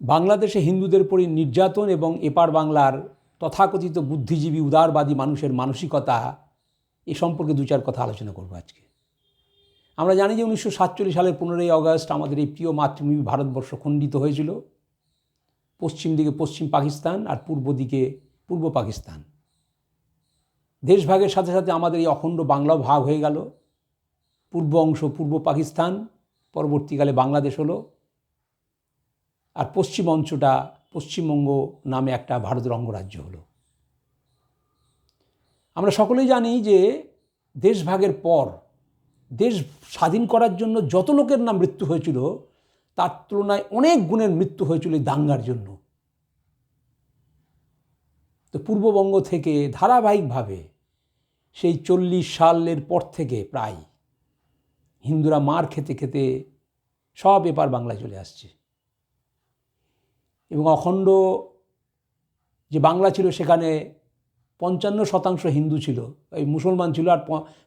বাংলাদেশে হিন্দুদের উপর নির্যাতন এবং এপার বাংলার তথাকথিত বুদ্ধিজীবী, উদারবাদী মানুষের মানসিকতা এ সম্পর্কে দু চার কথা আলোচনা করব আজকে। আমরা জানি যে উনিশশো সাতচল্লিশ সালের পনেরোই আগস্ট আমাদের এই প্রিয় মাতৃভূমি ভারতবর্ষ খণ্ডিত হয়েছিল। পশ্চিম দিকে পশ্চিম পাকিস্তান আর পূর্ব দিকে পূর্ব পাকিস্তান। দেশভাগের সাথে সাথে আমাদের এই অখণ্ড বাংলাও ভাগ হয়ে গেল। পূর্ব অংশ পূর্ব পাকিস্তান, পরবর্তীকালে বাংলাদেশ হলো। আর পশ্চিম অংশটা পশ্চিমবঙ্গ নামে একটা ভারতের অঙ্গরাজ্য হলো। আমরা সকলেই জানি যে দেশভাগের পর দেশ স্বাধীন করার জন্য যত লোকের নাম মৃত্যু হয়েছিল, তার তুলনায় অনেক গুণের মৃত্যু হয়েছিল দাঙ্গার জন্য। তো পূর্ববঙ্গ থেকে ধারাবাহিকভাবে সেই চল্লিশ সালের পর থেকে প্রায় হিন্দুরা মার খেতে খেতে সব এপার বাংলায় চলে আসছে। এবং অখণ্ড যে বাংলা ছিল সেখানে পঞ্চান্ন শতাংশ হিন্দু ছিল, এই মুসলমান ছিল আর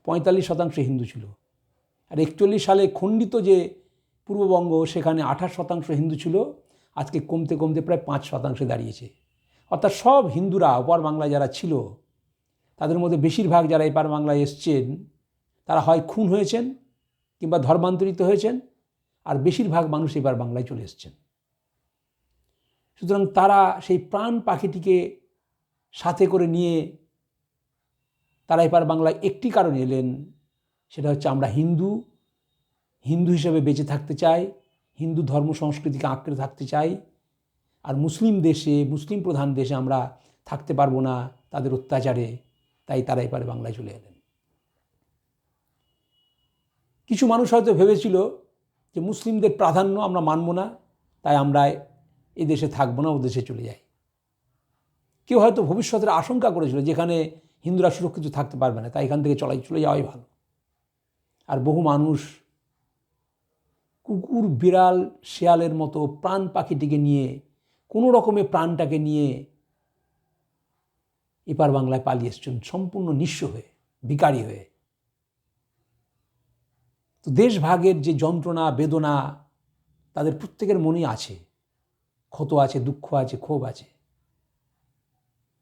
পঁয়তাল্লিশ শতাংশ হিন্দু ছিল। আর একচল্লিশ সালে খণ্ডিত যে পূর্ববঙ্গ সেখানে আঠাশ শতাংশ হিন্দু ছিল, আজকে কমতে কমতে প্রায় পাঁচ শতাংশে দাঁড়িয়েছে। অর্থাৎ সব হিন্দুরা ওপার বাংলায় যারা ছিল, তাদের মধ্যে বেশিরভাগ যারা এপার বাংলায় এসছেন, তারা হয় খুন হয়েছেন কিংবা ধর্মান্তরিত হয়েছেন, আর বেশিরভাগ মানুষ এবার বাংলায় চলে এসছেন। সুতরাং তারা সেই প্রাণ পাখিটিকে সাথে করে নিয়ে তারা এবার বাংলায় একটি কারণে এলেন, সেটা হচ্ছে আমরা হিন্দু হিন্দু হিসেবে বেঁচে থাকতে চাই, হিন্দু ধর্ম সংস্কৃতিকে আঁকড়ে থাকতে চাই, আর মুসলিম দেশে, মুসলিম প্রধান দেশে আমরা থাকতে পারব না তাদের অত্যাচারে, তাই তারা এপারে বাংলায় চলে এলেন। কিছু মানুষ হয়তো ভেবেছিল যে মুসলিমদের প্রাধান্য আমরা মানব না, তাই আমরা এই দেশে থাকব না, ও দেশে চলে যাই। কেউ হয়তো ভবিষ্যতের আশঙ্কা করেছিল যেখানে হিন্দুরা সুরক্ষিত থাকতে পারবে না তাই এখান থেকে চলাই, চলে যাওয়াই ভালো। আর বহু মানুষ কুকুর, বিড়াল, শেয়ালের মতো প্রাণ পাখিটিকে নিয়ে, কোনো রকমে প্রাণটাকে নিয়ে এপার বাংলায় পালিয়ে এসছেন, সম্পূর্ণ নিঃস্ব হয়ে ভিকারি হয়ে। তো দেশভাগের যে যন্ত্রণা, বেদনা, তাদের প্রত্যেকের মনেই আছে। ক্ষত আছে, দুঃখ আছে, ক্ষোভ আছে।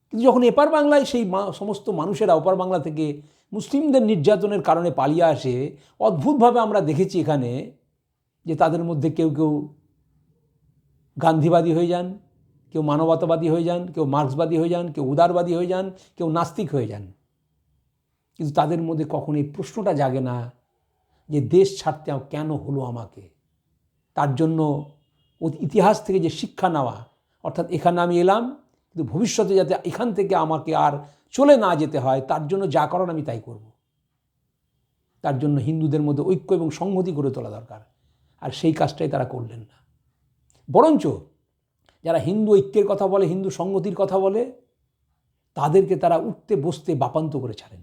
কিন্তু যখন এপার বাংলায় সেই সমস্ত মানুষেরা ওপার বাংলা থেকে মুসলিমদের নির্যাতনের কারণে পালিয়ে আসে, অদ্ভুতভাবে আমরা দেখেছি এখানে যে তাদের মধ্যে কেউ কেউ গান্ধীবাদী হয়ে যান, কেউ মানবতাবাদী হয়ে যান, কেউ মার্ক্সবাদী হয়ে যান, কেউ উদারবাদী হয়ে যান, কেউ নাস্তিক হয়ে যান। কিন্তু তাদের মধ্যে কখন এই প্রশ্নটা জাগে না যে দেশ ছাড়তে কেন হলো আমাকে? তার জন্য ইতিহাস থেকে যে শিক্ষা নেওয়া, অর্থাৎ এখানে আমি এলাম, কিন্তু ভবিষ্যতে যাতে এখান থেকে আমাকে আর চলে না যেতে হয়, তার জন্য যা করার আমি তাই করব। তার জন্য হিন্দুদের মধ্যে ঐক্য এবং সংহতি গড়ে তোলা দরকার, আর সেই কাজটাই তারা করলেন না। বরঞ্চ যারা হিন্দু ঐক্যের কথা বলে, হিন্দু সংগতির কথা বলে, তাদেরকে তারা উঠতে, বসতে বাপান্ত করে ছাড়েন।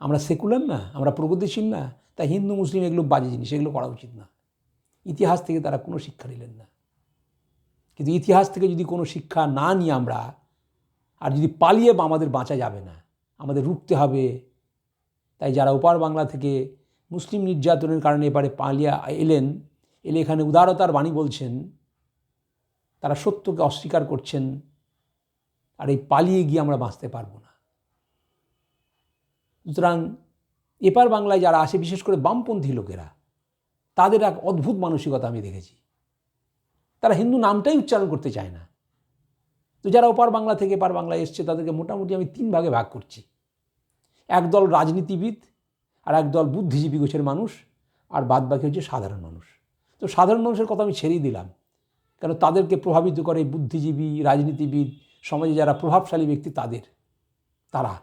আমরা সেকুলার না, আমরা প্রগতিশীল না, তাই হিন্দু, মুসলিম এগুলো বাজে জিনিস, এগুলো করা উচিত না। ইতিহাস থেকে তারা কোনো শিক্ষা নিলেন না। কিন্তু ইতিহাস থেকে যদি কোনো শিক্ষা না নিই আমরা, আর যদি পালিয়ে আমাদের বাঁচা যাবে না, আমাদের রুখতে হবে, তাই যারা ওপার বাংলা থেকে মুসলিম নির্যাতনের কারণে এবারে পালিয়ে এলেন, এলে এখানে উদারতার বাণী বলছেন, তারা সত্যকে অস্বীকার করছেন, আর এই পালিয়ে গিয়ে আমরা বাঁচতে পারব না। সুতরাং এপার বাংলায় যারা আসে, বিশেষ করে বামপন্থী লোকেরা তাদের এক অদ্ভুত মানসিকতা আমি দেখেছি। তারা হিন্দু নামটাই উচ্চারণ করতে চায় না। তো যারা ওপার বাংলা থেকে এপার বাংলায় এসছে, তাদেরকে মোটামুটি আমি তিন ভাগে ভাগ করছি। একদল রাজনীতিবিদ আর একদল বুদ্ধিজীবী গোছের মানুষ আর বাদ বাকি হচ্ছে সাধারণ মানুষ। তো সাধারণ মানুষের কথা আমি ছেড়েই দিলাম। কেন তাদেরকে প্রভাবিত করে বুদ্ধিজীবী, রাজনীতিবিদ, সমাজে যারা প্রভাবশালী ব্যক্তি তাদের, তারা।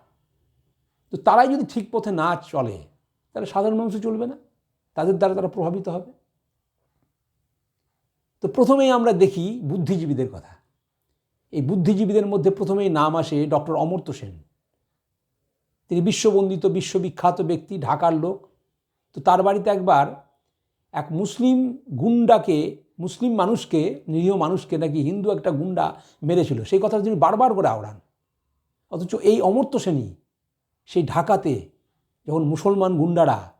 তো তারাই যদি ঠিক পথে না চলে, তাহলে সাধারণ মানুষ চলবে না। তাদের দ্বারা তারা প্রভাবিত হবে। তো প্রথমেই আমরা দেখি বুদ্ধিজীবীদের কথা। এই বুদ্ধিজীবীদের মধ্যে প্রথমেই নাম আসে ডক্টর অমর্ত্য সেন। তিনি বিশ্ববন্দিত, বিশ্ববিখ্যাত ব্যক্তি, ঢাকার লোক। তো তার বাড়িতে একবার এক মুসলিম গুন্ডাকে, মুসলিম মানুষকে, নিরীহ মানুষকে নাকি হিন্দু একটা গুন্ডা মেরেছিল। সেই কথা তিনি বারবার করে আওড়ান। অথচ এই অমর্ত্য সেনই সেই ঢাকাতে যখন মুসলমান গুন্ডারা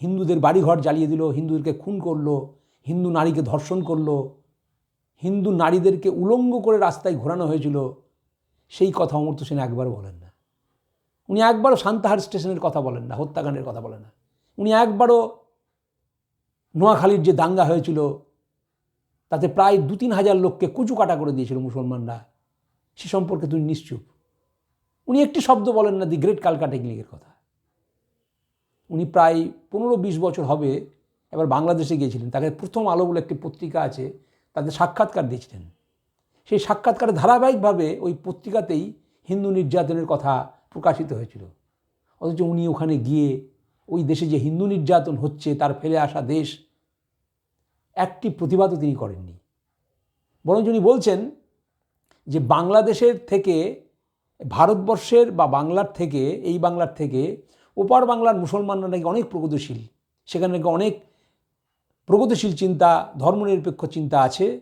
হিন্দুদের বাড়িঘর জ্বালিয়ে দিল, হিন্দুদেরকে খুন করল, হিন্দু নারীকে ধর্ষণ করল, হিন্দু নারীদেরকে উলঙ্গ করে রাস্তায় ঘোরানো হয়েছিল। সেই কথা অমর্ত্য সেন একবারও বলেন না। উনি একবারও সান্তাহার স্টেশনের কথা বলেন না, হত্যাকাণ্ডের কথা বলেন না। উনি একবারও নোয়াখালীর যে দাঙ্গা হয়েছিল, তাতে প্রায় দু তিন হাজার লোককে কুচু কাটা করে দিয়েছিল মুসলমানরা। সে সম্পর্কে তুমি নিশ্চুপ। উনি একটি শব্দ বলেন না, দি গ্রেট কালকা টেকনিকের কথা। উনি প্রায় পনেরো বিশ বছর হবে এবার বাংলাদেশে গিয়েছিলেন। তাকে প্রথম আলো বলে একটি পত্রিকা আছে তাদের সাক্ষাৎকার দিয়েছিলেন। সেই সাক্ষাৎকারে ধারাবাহিকভাবে ওই পত্রিকাতেই হিন্দু নির্যাতনের কথা প্রকাশিত হয়েছিল। অথচ উনি ওখানে গিয়ে ওই দেশে যে হিন্দু নির্যাতন হচ্ছে, তার ফেলে আসা দেশ, একটি প্রতিবাদও তিনি করেননি। বরং উনি বলছেন যে বাংলাদেশের থেকে, ভারতবর্ষের বা বাংলার থেকে, এই বাংলার থেকে ওপার বাংলার মুসলমানরা নাকি অনেক প্রগতিশীল। সেখানে নাকি অনেক প্রগতিশীল চিন্তা, ধর্মনিরপেক্ষ চিন্তা আছে,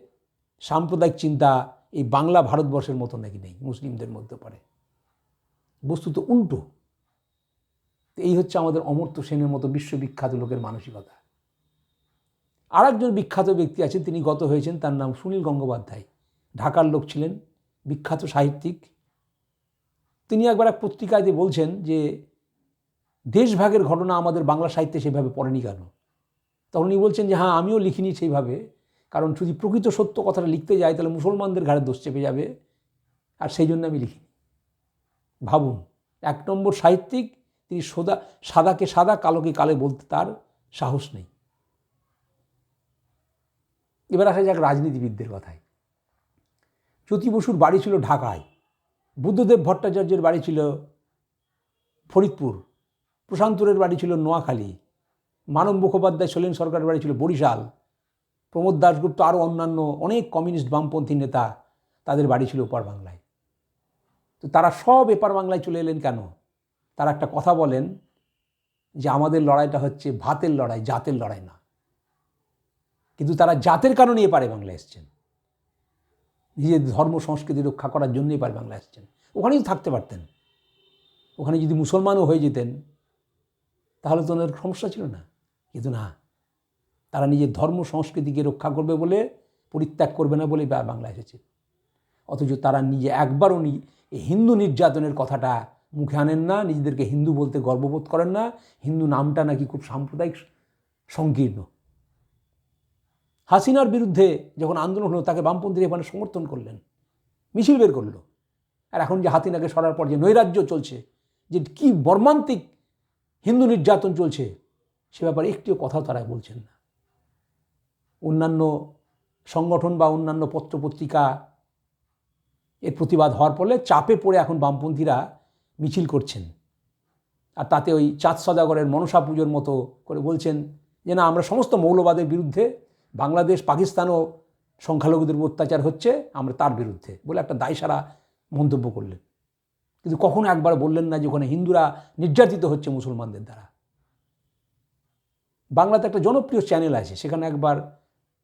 সাম্প্রদায়িক চিন্তা এই বাংলা ভারতবর্ষের মতো নাকি নেই, মুসলিমদের মধ্যে পড়ে। বস্তুত উল্টো। এই হচ্ছে আমাদের অমর্ত্য সেনের মতো বিশ্ববিখ্যাত লোকের মানসিকতা। আর একজন বিখ্যাত ব্যক্তি আছেন, তিনি গত হয়েছেন, তার নাম সুনীল গঙ্গোপাধ্যায়। ঢাকার লোক ছিলেন, বিখ্যাত সাহিত্যিক। তিনি একবার এক পত্রিকায় বলছেন যে দেশভাগের ঘটনা আমাদের বাংলা সাহিত্যে সেভাবে পড়েনি কেন? তখন উনি বলছেন যে হ্যাঁ আমিও লিখিনি সেইভাবে। কারণ যদি প্রকৃত সত্য কথাটা লিখতে যাই, তাহলে মুসলমানদের ঘাড়ে দোষ চেপে যাবে। আর সেই জন্য আমি লিখিনি। ভাবুন, এক নম্বর সাহিত্যিক, তিনি সোদা, সাদাকে সাদা, কালোকে কালে বলতে তার সাহস নেই। এবার আসা যাক রাজনীতিবিদদের কথায়। জ্যোতি বসুর বাড়ি ছিল ঢাকায়। বুদ্ধদেব ভট্টাচার্যের বাড়ি ছিল ফরিদপুর। প্রশান্তরের বাড়ি ছিল নোয়াখালী, মানব মুখোপাধ্যায় সোলেন সরকারের বাড়ি ছিল বরিশাল, প্রমোদ দাশগুপ্ত আরও অন্যান্য অনেক কমিউনিস্ট বামপন্থী নেতা তাদের বাড়ি ছিল ওপার বাংলায়। তো তারা সব এপার বাংলায় চলে এলেন কেন? তারা একটা কথা বলেন যে আমাদের লড়াইটা হচ্ছে ভাতের লড়াই, জাতের লড়াই না। কিন্তু তারা জাতের কারণে এপারে বাংলায় এসছেন। নিজের ধর্ম, সংস্কৃতি রক্ষা করার জন্য এপারে বাংলায় এসছেন। ওখানেই থাকতে পারতেন। ওখানে যদি মুসলমানও হয়ে যেতেন তাহলে তো ওনার সমস্যা ছিল না। কিন্তু না, তারা নিজের ধর্ম, সংস্কৃতিকে রক্ষা করবে বলে, পরিত্যাগ করবে না বলে বাংলা এসেছে। অথচ তারা নিজে একবারও হিন্দু নির্যাতনের কথাটা মুখে আনেন না, নিজেদেরকে হিন্দু বলতে গর্ববোধ করেন না, হিন্দু নামটা নাকি খুব সাম্প্রদায়িক সংকীর্ণ। হাসিনার বিরুদ্ধে যখন আন্দোলন হলো, তাকে বামপন্থীরা এখানে সমর্থন করলেন, মিছিল বের করল। আর এখন যে হাতিনাকে সরার পর যে নৈরাজ্য চলছে, যে কি মর্মান্তিক হিন্দু নির্যাতন চলছে, সে ব্যাপারে একটিও কথাও তারা বলছেন না। অন্যান্য সংগঠন বা অন্যান্য পত্রপত্রিকা এর প্রতিবাদ হওয়ার ফলে চাপে পড়ে এখন বামপন্থীরা মিছিল করছেন। আর তাতে ওই চাঁদ সদাগরের মনসা পুজোর মতো করে বলছেন যে, না, আমরা সমস্ত মৌলবাদের বিরুদ্ধে, বাংলাদেশ, পাকিস্তানও সংখ্যালঘুদের অত্যাচার হচ্ছে, আমরা তার বিরুদ্ধে, বলে একটা দায়সারা মন্তব্য করলেন। কিন্তু কখনো একবার বললেন না যে ওখানে হিন্দুরা নির্যাতিত হচ্ছে মুসলমানদের দ্বারা। বাংলাতে একটা জনপ্রিয় চ্যানেল আছে, সেখানে একবার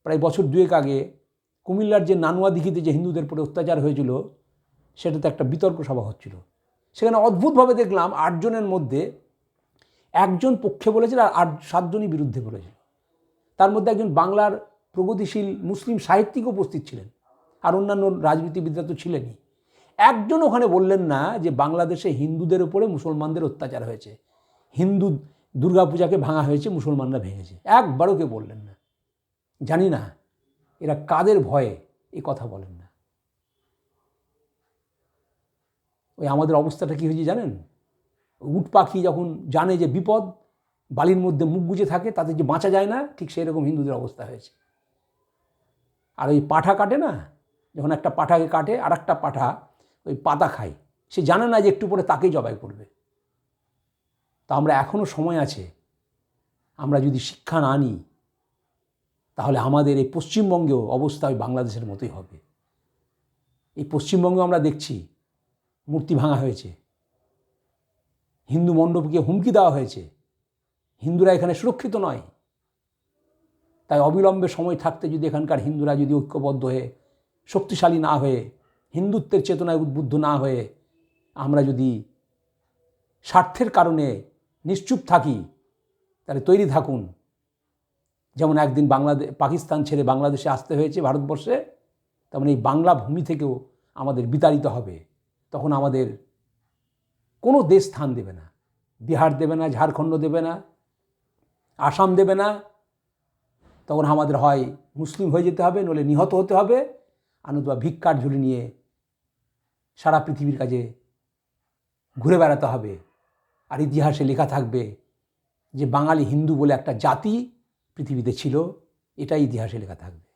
প্রায় বছর দুয়েক আগে কুমিল্লার যে নানুয়া দিঘিতে যে হিন্দুদের উপরে অত্যাচার হয়েছিল, সেটাতে একটা বিতর্ক সভা হচ্ছিল। সেখানে অদ্ভুতভাবে দেখলাম আটজনের মধ্যে একজন পক্ষে বলেছিল আর আট, সাতজনই বিরুদ্ধে বলেছিল। তার মধ্যে একজন বাংলার প্রগতিশীল মুসলিম সাহিত্যিক উপস্থিত ছিলেন। আর অন্যান্য রাজনীতিবিদরা তো ছিলেনই। একজন ওখানে বললেন না যে বাংলাদেশে হিন্দুদের উপরে মুসলমানদের অত্যাচার হয়েছে। হিন্দু দুর্গাপূজাকে ভাঙা হয়েছে, মুসলমানরা ভেঙেছে। একবারও কেউ বললেন না। জানি না, এরা কাদের ভয়ে এই কথা বলেন না। ওই আমাদের অবস্থাটা কী হয়েছে জানেন? উট পাখি যখন জানে যে বিপদ, বালির মধ্যে মুখ গুজে থাকে, তাতে যে বাঁচা যায় না, ঠিক সেই রকম হিন্দুদের অবস্থা হয়েছে। আর ওই পাঠা কাটে না? যখন একটা পাঠাকে কাটে আর একটা পাঠা ওই পাতা খায়। সে জানে না যে একটু পরে তাকেই জবাই করবে। তা আমরা এখনও সময় আছে। আমরা যদি শিক্ষা না নিই, তাহলে আমাদের এই পশ্চিমবঙ্গেও অবস্থা ওই বাংলাদেশের মতোই হবে। এই পশ্চিমবঙ্গে আমরা দেখছি, মূর্তি ভাঙা হয়েছে। হিন্দু মণ্ডপকে হুমকি দেওয়া হয়েছে। হিন্দুরা এখানে সুরক্ষিত নয়। তাই অবিলম্বে সময় থাকতে যদি এখানকার হিন্দুরা যদি ঐক্যবদ্ধ হয়ে, শক্তিশালী না হয়ে হিন্দুত্বের চেতনায় উদ্বুদ্ধ না হয়ে আমরা যদি স্বার্থের কারণে নিশ্চুপ থাকি, তাহলে তৈরি থাকুন। যেমন একদিন বাংলাদেশ পাকিস্তান ছেড়ে বাংলাদেশে আসতে হয়েছে ভারতবর্ষে তার মানে এই বাংলা ভূমি থেকেও আমাদের বিতাড়িত হবে। তখন আমাদের কোনো দেশ স্থান দেবে না। বিহার দেবে না, ঝাড়খণ্ড দেবে না, আসাম দেবে না। তখন আমাদের হয় মুসলিম হয়ে যেতে হবে নলে নিহত হতে হবে। আর নতুবা ভিক্ষার ঝুলি নিয়ে সারা পৃথিবীর কাজে ঘুরে বেড়াতে হবে। আর ইতিহাসে লেখা থাকবে যে বাঙালি হিন্দু বলে একটা জাতি পৃথিবীতে ছিল, এটাই ইতিহাসে লেখা থাকবে।